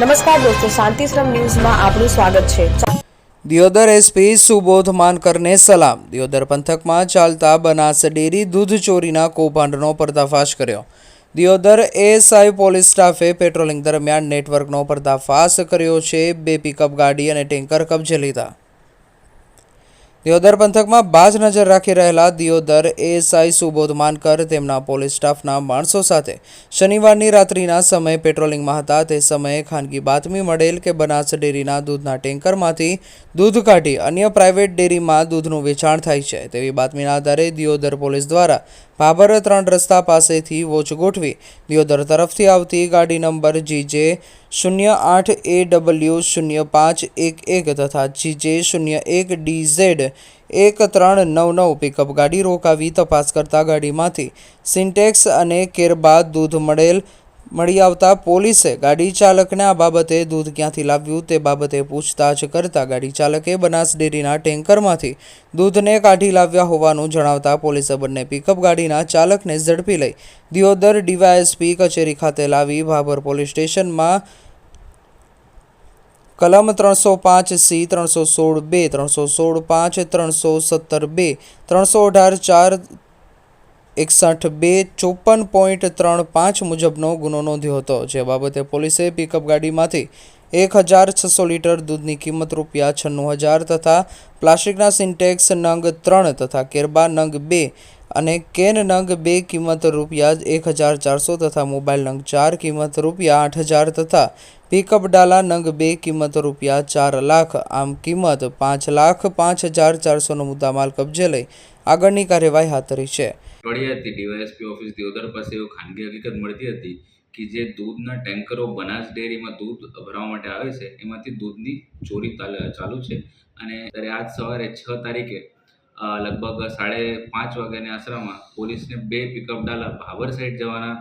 નમસ્કાર દોસ્તો, શાંતિશ્રમ ન્યૂઝમાં આપનું સ્વાગત છે. દિયોદર એસપી સુબોધ માનકરને સલામ. દિયોદર પંથકમાં ચાલતા બનાસ ડેરી દૂધ ચોરીના કૌભાંડનો પર્દાફાશ કર્યો. દિયોદર એએસઆઈ પોલીસ સ્ટાફે પેટ્રોલિંગ દરમિયાન નેટવર્કનો પર્દાફાશ કર્યો છે. બે પિકઅપ ગાડી અને ટેન્કર કબજે લીધા. દિયોદર પંથકમાં બાજ નજર રાખી રહેલા દિયોદર એએસઆઈ સુબોધ માનકર તેમના પોલીસ સ્ટાફના માણસો સાથે શનિવારની રાત્રિના સમયે પેટ્રોલિંગમાં હતા. તે સમયે ખાનગી બાતમી મળેલ કે બનાસ ડેરીના દૂધના ટેન્કરમાંથી દૂધ કાઢી અન્ય પ્રાઇવેટ ડેરીમાં દૂધનું વેચાણ થાય છે. તેવી બાતમીના આધારે દિયોદર પોલીસ દ્વારા ભાભર ત્રણ રસ્તા પાસેથી વોચ ગોઠવી દિયોદર તરફથી આવતી ગાડી નંબર જીજે શૂન્ય આઠ એ ડબલ્યુ શૂન્ય પાંચ એક એક તથા જીજે શૂન્ય એક ડી ઝેડ એક ત્રણ નવ નવ પિકઅપ ગાડી રોકાવી તપાસ કરતા ગાડીમાંથી સિન્ટેક્સ અને કેરબા દૂધ મળેલ મળી આવતા પોલીસે ગાડી ચાલકને આ બાબતે દૂધ ક્યાંથી લાવ્યું તે બાબતે પૂછતાછ કરતા ગાડી ચાલકે બનાસ ડેરીના ટેન્કરમાંથી દૂધને કાઢી લાવ્યા હોવાનું જણાવતા પોલીસે બંને પિકઅપ ગાડીના ચાલકને ઝડપી લઈ દિયોદર ડીવાયએસપી કચેરી ખાતે લાવી ભાભર પોલીસ સ્ટેશનમાં કલમ ત્રણસો પાંચ સી, ત્રણસો સોળ બે, ત્રણસો સોળ પાંચ, ત્રણસો સત્તર બે, ત્રણસો અઢાર ચાર એકસઠ બે ચોપન પોઈન્ટ ત્રણ પાંચ મુજબનો ગુનો નોંધ્યો હતો. જે બાબતે પોલીસે પિકઅપ ગાડીમાંથી એક હજાર છસો લીટર દૂધની કિંમત રૂપિયા છન્નું હજાર તથા પ્લાસ્ટિકના સિન્ટેક્સ નંગ ત્રણ તથા કેરબા નંગ બે અને કેન નંગ બે કિંમત રૂપિયા એક હજાર ચારસો તથા મોબાઈલ નંગ ચાર કિંમત રૂપિયા આઠ હજાર તથા પિકઅપ ડાલા નંગ બે કિંમત રૂપિયા ચાર લાખ, આમ કિંમત પાંચ લાખ પાંચ હજાર ચારસોનો મુદ્દામાલ કબજે લઈ આગળની કાર્યવાહી હાથ ધરી છે. પડી હતી, ડીવાયએસપી ઓફિસ દિયોદર પાસે એવું ખાનગી હકીકત મળતી હતી કે જે દૂધના ટેન્કરો બનાસ ડેરીમાં દૂધ ભરવા માટે આવે છે, એમાંથી દૂધની ચોરી ચાલુ છે. અને ત્યારે આજ સવારે છ તારીખે લગભગ સાડે પાંચ વાગ્યાની આશરામાં પોલીસને બે પિકઅપ ડાલા ભાભર સાઈડ જવાના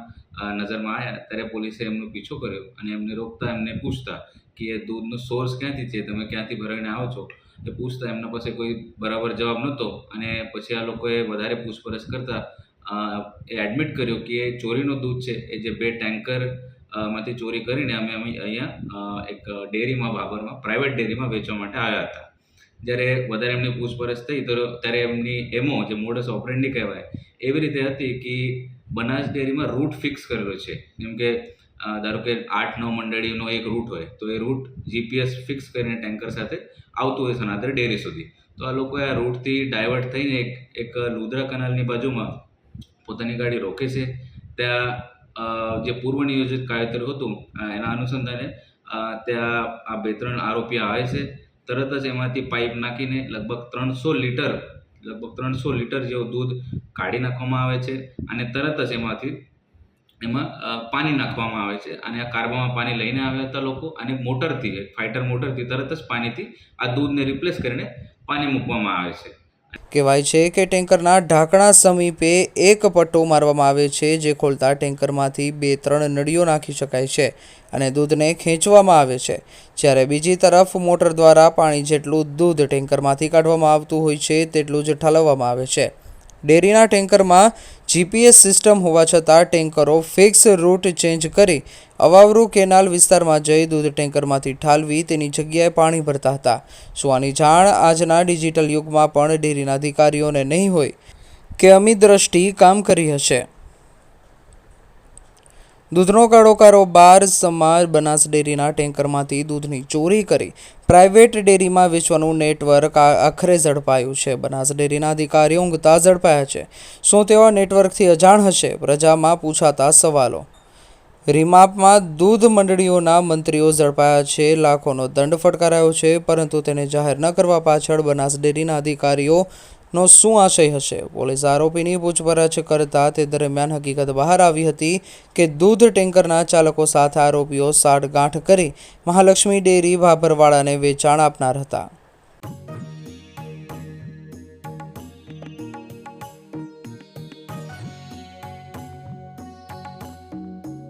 નજરમાં આવ્યા. ત્યારે પોલીસે એમનો પીછો કર્યો અને એમને રોકતા, એમને પૂછતા કે એ દૂધનો સોર્સ ક્યાંથી છે? તમે ક્યાંથી ભરાઈને આવો છો? એ પૂછતા એમના પાસે કોઈ બરાબર જવાબ નહોતો અને પછી આ લોકોએ વધારે પૂછપરછ કરતા એ એડમિટ કર્યો કે એ ચોરીનો દૂધ છે, એ જે બે ટેન્કરમાંથી ચોરી કરીને અમે અમે અહીંયા એક ડેરીમાં બાબરમાં પ્રાઇવેટ ડેરીમાં વેચવા માટે આવ્યા હતા. જ્યારે વધારે એમની પૂછપરછ થઈ તો ત્યારે એમની એમો જે મોડસ ઓપરેન્ડી કહેવાય, એવી રીતે હતી કે બનાસ ડેરીમાં રૂટ ફિક્સ કરેલો છે. જેમ કે ધારો કે આઠ, નવ મંડળીનો એક રૂટ હોય, તો એ રૂટ જીપીએસ ફિક્સ કરીને ટેન્કર સાથે આવતું હોય સનાતર ડેરી સુધી. તો આ લોકોએ આ રૂટથી ડાયવર્ટ થઈને એક એક લુદ્રા કનાલની બાજુમાં પોતાની ગાડી રોકે છે. ત્યાં જે પૂર્વ નિયોજિત કાયદેસર હતું એના અનુસંધાને ત્યાં આ બે ત્રણ આરોપી આવે છે. તરત જ એમાંથી પાઇપ નાખીને લગભગ ત્રણસો લીટર, લગભગ ત્રણસો લીટર જેવું દૂધ કાઢી નાખવામાં આવે છે, અને તરત જ એમાંથી એમાં પાણી નાખવામાં આવે છે. અને આ કાર્બામાં પાણી લઈને આવ્યા હતા લોકો અને મોટરથી ફાઇટર મોટરથી તરત જ પાણીથી આ દૂધને રિપ્લેસ કરીને પાણી મૂકવામાં આવે છે. કહેવાય છે કે ટેન્કરના ઢાંકણા સમીપે એક પટ્ટો મારવામાં આવે છે, જે ખોલતા ટેન્કરમાંથી બે ત્રણ નળીઓ નાખી શકાય છે અને દૂધને ખેંચવામાં આવે છે. જ્યારે બીજી તરફ મોટર દ્વારા પાણી જેટલું દૂધ ટેન્કરમાંથી કાઢવામાં આવતું હોય છે, તેટલું જ ઠાલવવામાં આવે છે. ડેરીના ટેન્કરમાં જીપીએસ સિસ્ટમ હોવા છતાં ટેન્કરો ફિક્સ રૂટ ચેન્જ કરી અવાવરૂ કેનાલ વિસ્તારમાં જઈ દૂધ ટેન્કરમાંથી ઠાલવી તેની જગ્યાએ પાણી ભરતા હતા. શું આની જાણ આજના ડિજિટલ યુગમાં પણ ડેરીના અધિકારીઓને નહીં હોય કે અમી દ્રષ્ટિ કામ કરી હશે. દૂધનો કારોબાર સમાજ બનાસ ડેરીના ટેન્કરમાંથી દૂધની ચોરી કરી પ્રાઇવેટ ડેરીમાં વેચવાનું નેટવર્ક આખરે ઝડપાયું છે. બનાસ ડેરીના અધિકારીઓ ઊંઘતા ઝડપાયા છે. શું તેઓ નેટવર્કથી અજાણ હશે? પ્રજામાં પૂછાતા સવાલો. રીમાપમાં દૂધ મંડળીઓના મંત્રીઓ ઝડપાયા છે. લાખોનો દંડ ફટકારાયો છે, પરંતુ તેને જાહેર ન કરવા પાછળ બનાસ ડેરીના અધિકારીઓનો શું આશય હશે? પોલીસ આરોપીની પૂછપરછ કરતા તે દરમિયાન હકીકત બહાર આવી હતી કે દૂધ ટેન્કરના ચાલકો સાથે આરોપીઓ સાઠગાંઠ કરી મહાલક્ષ્મી ડેરી ભાભરવાડાને વેચાણ આપનાર હતા.